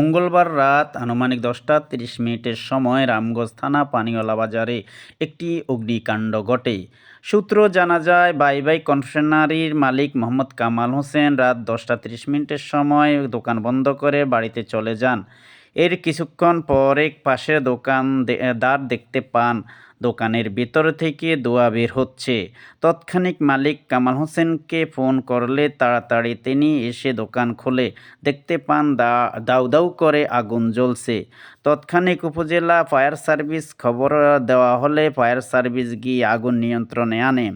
মঙ্গলবার রাত আনুমানিক দশটা তিরিশ মিনিটের সময় রামগঞ্জ থানা পানিওয়ালা বাজারে একটি অগ্নিকাণ্ড ঘটে। সূত্র জানা যায়, বাই বাই কনফেশনারির মালিক মোহাম্মদ কামাল হোসেন রাত দশটা তিরিশ মিনিটের সময় দোকান বন্ধ করে বাড়িতে চলে যান। এর কিছুক্ষণ পরে পাশের দোকান দে- দার দেখতে পান দোকানের ভিতর থেকে ধোঁয়া বের হচ্ছে। তৎক্ষণিক মালিক কামাল হোসেনকে ফোন করলে তাড়াতাড়ি তিনি এসে দোকান খোলে দেখতে পান দা, দাউ দাউ করে আগুন জ্বলছে। তৎক্ষণিক উপজেলা ফায়ার সার্ভিস খবর দেওয়া হলে ফায়ার সার্ভিস গিয়ে আগুন নিয়ন্ত্রণে আনে।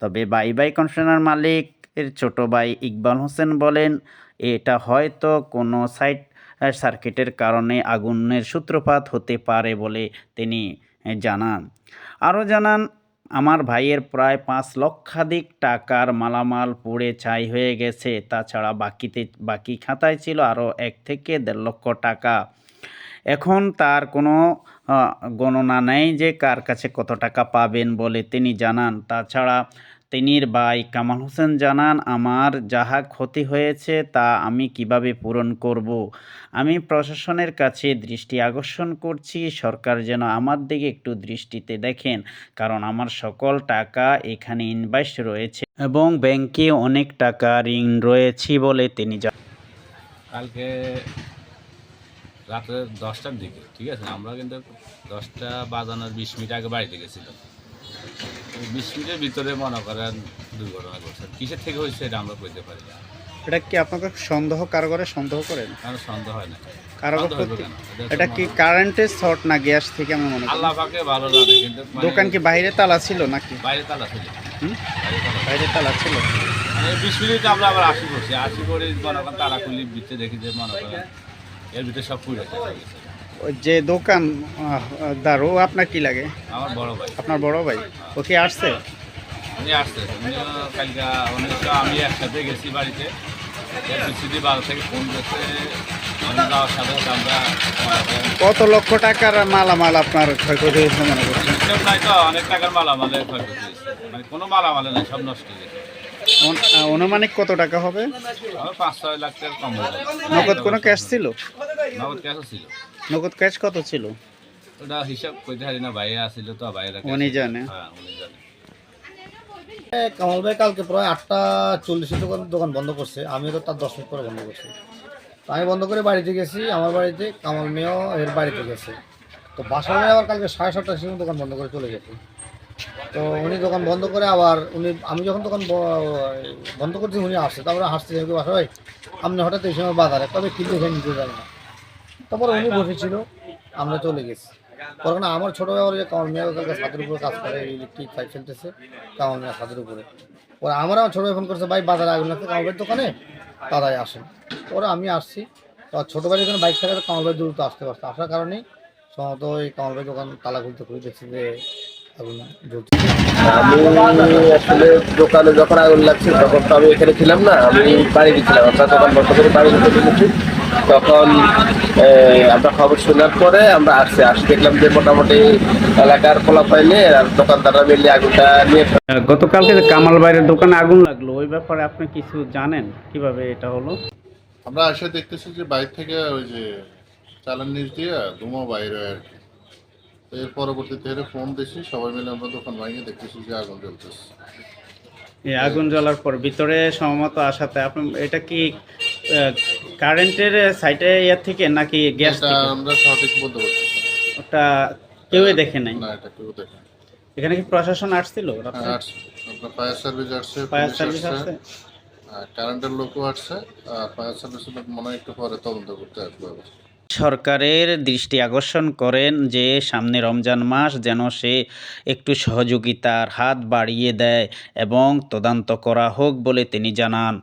তবে বাই বাই কনফেশনার মালিক এর ছোট ভাই ইকবাল হোসেন বলেন, এটা হয়তো কোনো সাইট সার্কিটের কারণে আগুনের সূত্রপাত হতে পারে বলে তিনি জানান। আরও জানান, আমার ভাইয়ের প্রায় পাঁচ লক্ষাধিক টাকার মালামাল পুড়ে ছাই হয়ে গেছে। তাছাড়া বাকিতে, বাকি খাতায় ছিল আরও এক থেকে দেড় লক্ষ টাকা। এখন তার কোনো গণনা নেই যে কার কাছে কত টাকা পাবেন বলে তিনি জানান। তাছাড়া তিনির ভাই কামাল হোসেন জানান, আমার যাহা ক্ষতি হয়েছে তা আমি কীভাবে পূরণ করব? আমি প্রশাসনের কাছে দৃষ্টি আকর্ষণ করছি, সরকার যেন আমার দিকে একটু দৃষ্টিতে দেখেন, কারণ আমার সকল টাকা এখানে ইনভেস্ট রয়েছে এবং ব্যাংকে অনেক টাকা ঋণ রয়েছে বলে তিনি জানান। কালকে রাত্রে দশটার দিকে, ঠিক আছে? আমরা কিন্তু দশটা বাজানোর বিশ মিনিট আগে বাড়িতে গেছিলাম। বিশ মিনিটের ভিতরে মনে করেন দুর্ঘটনা ঘটছে। কিসের থেকে হয়েছে এটা আমরা বলতে পারি না। এটা কি আপনাকে সন্দেহ কারগরে সন্দেহ করেন কারণ সন্দেহ হয় না। কারগর সন্দেহ প্রতি এটা কি কারেন্টের শর্ট না গ্যাস থেকে আমি মনে করি? আল্লাহ পাকে ভালো লাগে কিন্তু মানে দোকান কি বাইরে তালা ছিল নাকি? বাইরে তালা ছিল? বাইরে তালা ছিল। মানে বিশ মিনিট আমরা আবার আসি করছি আসি করে মনে করেন তারা খুলি ভিতরে দেখি যে মনে করেন এর ভিতরে সব পুড়ে গেছে। যে দোকান দার আপনার কি লাগে? আমার বড় ভাই। আপনার বড় ভাই? ও কি আসছে? উনি আসছে। কালকে আমি একসাথে গেছি বাড়িতে। থেকে ফোন আমি কত লক্ষ টাকার মালামাল আপনার ক্ষয়ক্ষতি হয়েছে মনে করছেন? হিসেব নাই তো অনেক টাকার মালামালে ক্ষয়ক্ষতি মানে কোনো মালামালে নাই সব নষ্ট গেছে। অন- আহ, অনুমানিক কত টাকা হবে? পাঁচ ছয় লাখ টাকার কম নগদ কোনো ক্যাশ ছিল? নগদ ক্যাশও ছিল। নগদ ক্যাশ কত ছিল? ওটা হিসাব করতে পারি না বাইরে আসছিল তো বাইরে উনি জানে। হ্যাঁ উনি জানে। কামাল ভাই কালকে প্রায় আটটা চল্লিশে দোকান দোকান বন্ধ করছে। আমিও তো তার দশ মিনিট পরে বন্ধ করছি। তো আমি বন্ধ করে বাড়িতে গেছি আমার বাড়িতে কামাল মেয়েও এর বাড়িতে গেছে। তো বাসা মেয়ে আবার কালকে সাড়ে সাতটার সময় দোকান বন্ধ করে চলে গেছে। তো উনি দোকান বন্ধ করে আবার উনি আমি যখন দোকান বন্ধ করছি উনি আসছে। তারপরে হাসতে যাবে বাসা ভাই আপনি হঠাৎ এই সময় বাজারে? তবে কিন্তু এখানে নিতে যাবে না। তারপরে উনি বসেছিল, আমরা চলে গেছি। তখন আমার ছোটো যে মেয়ে কালকে ছাদের উপরে কাজ করে ইলেকট্রিক পাইপ ফেলতেছে মেয়ে ছাদের উপরে। ওরা আমার আমার ছোটো ফোন করছে, ভাই, বাজারে আগুন লাগছে ভাইয়ের দোকানে? তারাই আসেন। ওরা আমি আসছি। তো ছোটো ভাই বাইক থাকাতে কামাল ভাই দ্রুত আসতে পারছে। আসার কারণেই সম্ভবত ওই কামাল ভাই দোকান তালা খুলতে খুলে দেখছি যে আগুন জ্বলছে। আমি আসলে দোকানে যখন আগুন লাগছে, তখন তো আমি এখানে ছিলাম না, আমি বাড়ি গেছিলাম আপনার দোকান বন্ধ করে বাড়ি ঢুকেছি তখন এই, আমরা খবর শোনার পরে আমরা আসছি। আসি দেখলাম যে মোটামুটি এলাকার ফলা পাইলে আর দোকানদাররা মিলে আগুনটা নিয়ে গতকালকে কামাল বাইরের দোকানে আগুন লাগল ওই ব্যাপারে আপনি কিছু জানেন? কীভাবে এটা হলো? আমরা এসে দেখতেছি যে বাইরে থেকে ওই যে চালান নিচ দিয়ে ধুমা বাইরে আর কি। তো এর পরবর্তীতে এর ফোন দিছি সবাই মিলে আমরা দোকান ভাঙিয়ে দেখতেছি যে আগুন জ্বলতেছে। এই আগুন জ্বলার পর ভিতরে সম্ভবত আসাতে আপনি এটা কি কারেন্টের সাইটে ইয়ার থেকে নাকি গ্যাস আমরা সঠিক বলতে পারতেছি না। ওটা কেউই দেখে নাই না এটা কেউ দেখে। এখানে কি প্রশাসন আসছিল? হ্যাঁ, আপনার ফায়ার সার্ভিস আসছে ফায়ার সার্ভিস আসছে কারেন্টের লোকও আসছে আর ফায়ার সার্ভিসের লোক মনে হয় একটু পরে তদন্ত করতে আসবে সরকারের দৃষ্টি আকর্ষণ করেন যে সামনে রমজান মাস যেন সে একটু সহযোগিতার হাত বাড়িয়ে দেয় এবং তদন্ত করা হোক বলে তিনি জানান